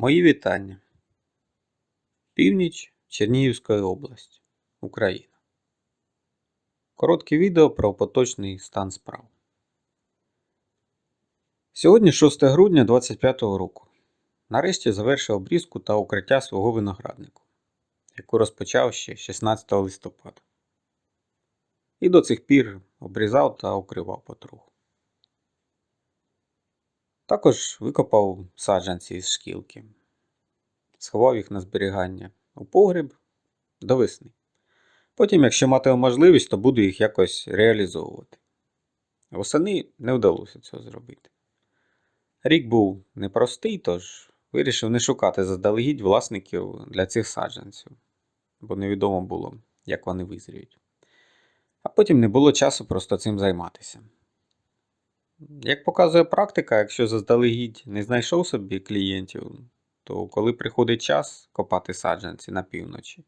Мої вітання. Північ Чернігівської області, Україна. Коротке відео про поточний стан справ. Сьогодні 6 грудня 2025 року. Нарешті завершив обрізку та укриття свого винограднику, яку розпочав ще 16 листопада. І до цих пір обрізав та укривав потроху. Також викопав саджанці з шкілки, сховав їх на зберігання у погріб до весни. Потім, якщо матиму можливість, то буду їх якось реалізовувати. Восени не вдалося цього зробити. Рік був непростий, тож вирішив не шукати заздалегідь власників для цих саджанців, бо невідомо було, як вони визріють. А потім не було часу просто цим займатися. Як показує практика, якщо заздалегідь не знайшов собі клієнтів, то коли приходить час копати саджанці на півночі,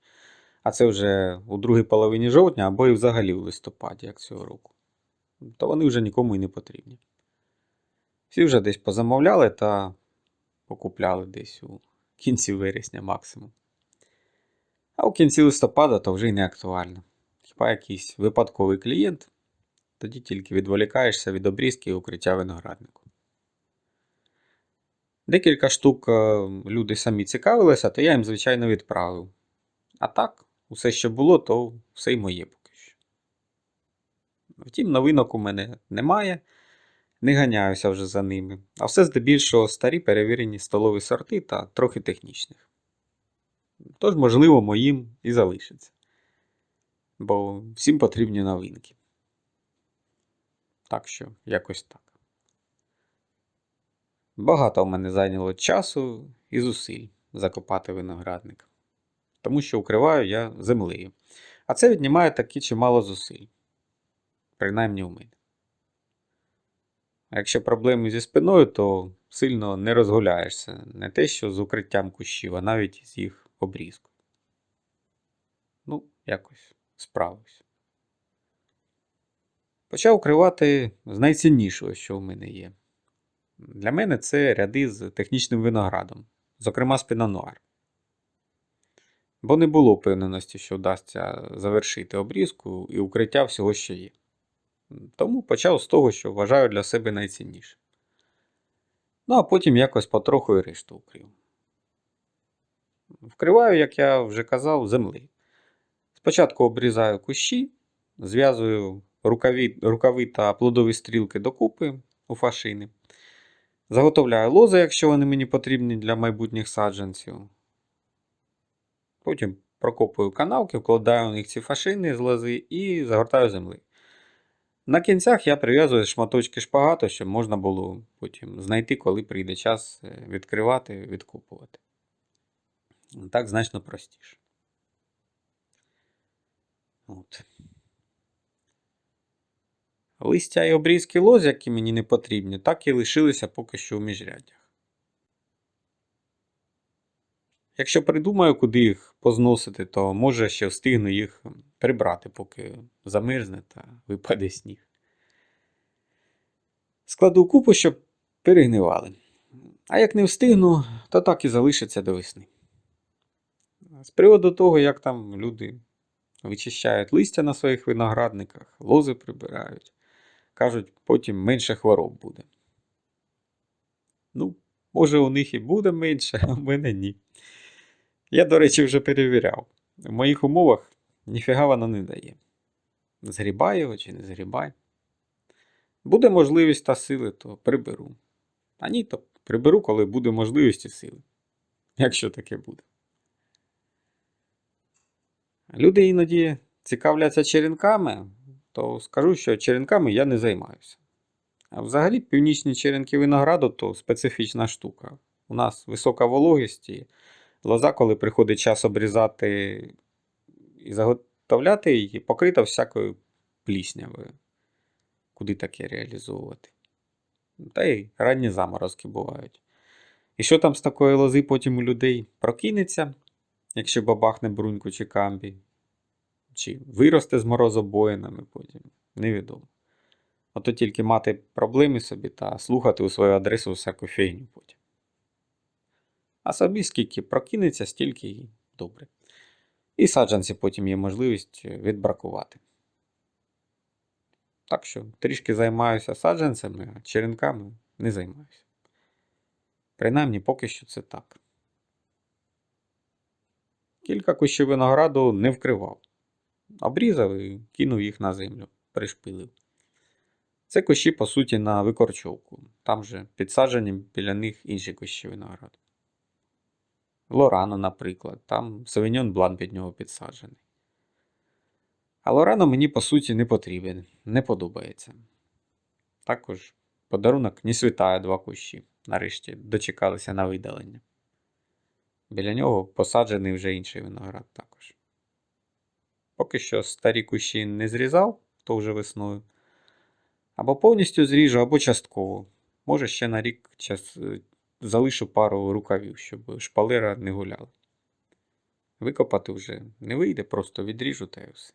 а це вже у другій половині жовтня або і взагалі в листопаді, як цього року, то вони вже нікому і не потрібні. Всі вже десь позамовляли та покупляли десь у кінці вересня максимум. А у кінці листопада то вже й не актуально. Хіба якийсь випадковий клієнт, тоді тільки відволікаєшся від обрізки і укриття винограднику. Декілька штук е, люди самі цікавилися, то я їм, звичайно, відправив. А так, усе, що було, то все й моє поки що. Втім, новинок у мене немає, не ганяюся вже за ними, а все здебільшого старі перевірені столові сорти та трохи технічних. Тож, можливо, моїм і залишиться. Бо всім потрібні новинки. Так що, якось так. Багато в мене зайняло часу і зусиль закопати виноградник. Тому що укриваю я землею. А це віднімає таки чимало зусиль. Принаймні у мене. А якщо проблеми зі спиною, то сильно не розгуляєшся. Не те, що з укриттям кущів, а навіть з їх обрізкою. Ну, якось справився. Почав укривати з найціннішого, що в мене є. Для мене це ряди з технічним виноградом, зокрема з пінонуар. Бо не було впевненості, що вдасться завершити обрізку і укриття всього, що є. Тому почав з того, що вважаю для себе найцінніше. Ну, а потім якось потроху і решту укрив. Вкриваю, як я вже казав, землею. Спочатку обрізаю кущі, зв'язую рукаві, рукави та плодові стрілки докупи у фашини. Заготовляю лози, якщо вони мені потрібні для майбутніх саджанців. Потім прокопую канавки, вкладаю у них ці фашини з лози і загортаю землею. На кінцях я прив'язую шматочки шпагату, щоб можна було потім знайти, коли прийде час е, відкривати, відкопувати. Так значно простіше. От. Листя і обрізки лоз, які мені не потрібні, так і лишилися поки що у міжряддях. Якщо придумаю, куди їх позносити, то може ще встигну їх прибрати, поки замерзне та випаде сніг. Складу купу, щоб перегнивали. А як не встигну, то так і залишиться до весни. З приводу того, як там люди вичищають листя на своїх виноградниках, лози прибирають. Кажуть, потім менше хвороб буде. Ну, може, у них і буде менше, а в мене ні. Я, до речі, вже перевіряв. В моїх умовах ніфіга воно не дає. Згрібай його чи не згрібай. Буде можливість та сили, то приберу. А ні, то приберу, коли буде можливість і сили. Якщо таке буде. Люди іноді цікавляться черенками, то скажу, що черенками я не займаюся. А взагалі північні черенки винограду то специфічна штука. У нас висока вологість і лоза, коли приходить час обрізати і заготовляти її, покрита всякою пліснявою. Куди таке реалізовувати? Та й ранні заморозки бувають. І що там з такої лози потім у людей прокинеться, якщо бабахне бруньку чи камбі, чи виросте з морозобоїнами потім, невідомо. Ото тільки мати проблеми собі та слухати у свою адресу всяку фігню потім. А собі скільки прокинеться, стільки і добре. І саджанці потім є можливість відбракувати. Так що трішки займаюся саджанцями, а черенками не займаюся. Принаймні, поки що це так. Кілька кущів винограду не вкривав. Обрізав і кинув їх на землю, пришпилив. Це кущі, по суті, на викорчовку. Там же підсаджені біля них інші кущі винограду. Лорано, наприклад, там Савіньон Блан під нього підсаджений. А Лорано мені, по суті, не потрібен, не подобається. Також подарунок не світає два кущі. Нарешті дочекалися на видалення. Біля нього посаджений вже інший виноград також. Поки що старі кущі не зрізав, то вже весною. Або повністю зріжу, або частково. Може, ще на рік час... е, залишу пару рукавів, щоб шпалера не гуляла. Викопати вже не вийде, просто відріжу та й все.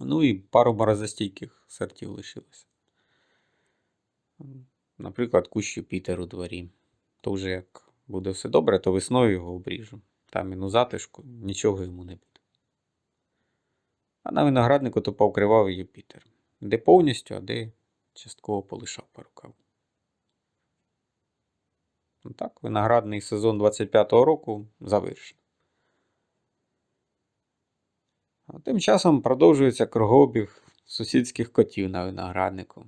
Ну і пару морозостійких сортів лишилося. Наприклад, кущ Юпітер у дворі. То вже як буде все добре, то весною його обріжу. Там він у затишку, нічого йому не буде. А на винограднику то повкривав Юпітер. Де повністю, а де частково полишав пару кав. Ну так, виноградний сезон 25-го року завершено. А тим часом продовжується кругообіг сусідських котів на винограднику.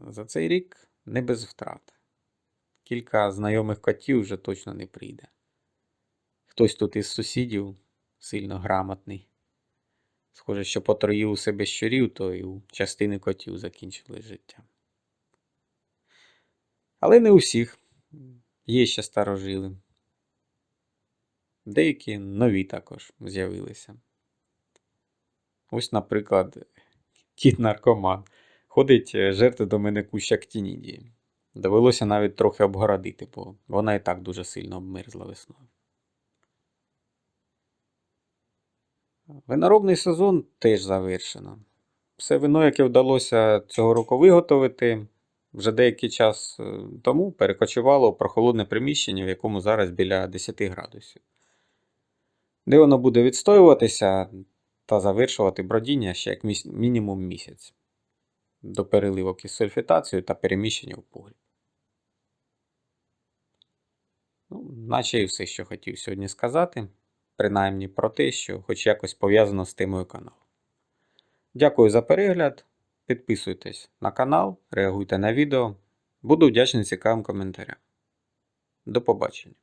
За цей рік не без втрат. Кілька знайомих котів вже точно не прийде. Хтось тут із сусідів сильно грамотний. Схоже, що потроїв у себе щурів, то і у частини котів закінчили життя. Але не у всіх. Є ще старожили. Деякі нові також з'явилися. Ось, наприклад, кіт наркоман. Ходить е, жерти до мене куща ктінідії. Довелося навіть трохи обгородити, бо вона і так дуже сильно обмерзла весною. Виноробний сезон теж завершено. Все вино, яке вдалося цього року виготовити, вже деякий час е, тому перекочувало в прохолодне приміщення, в якому зараз біля 10 градусів. Де воно буде відстоюватися та завершувати бродіння ще як мінімум місяць до переливок із сульфітацією та переміщення в погріб. Ну, наче і все, що хотів сьогодні сказати, принаймні про те, що хоч якось пов'язано з темою каналу. Дякую за перегляд. Підписуйтесь на канал, реагуйте на відео. Буду вдячний цікавим коментарям. До побачення.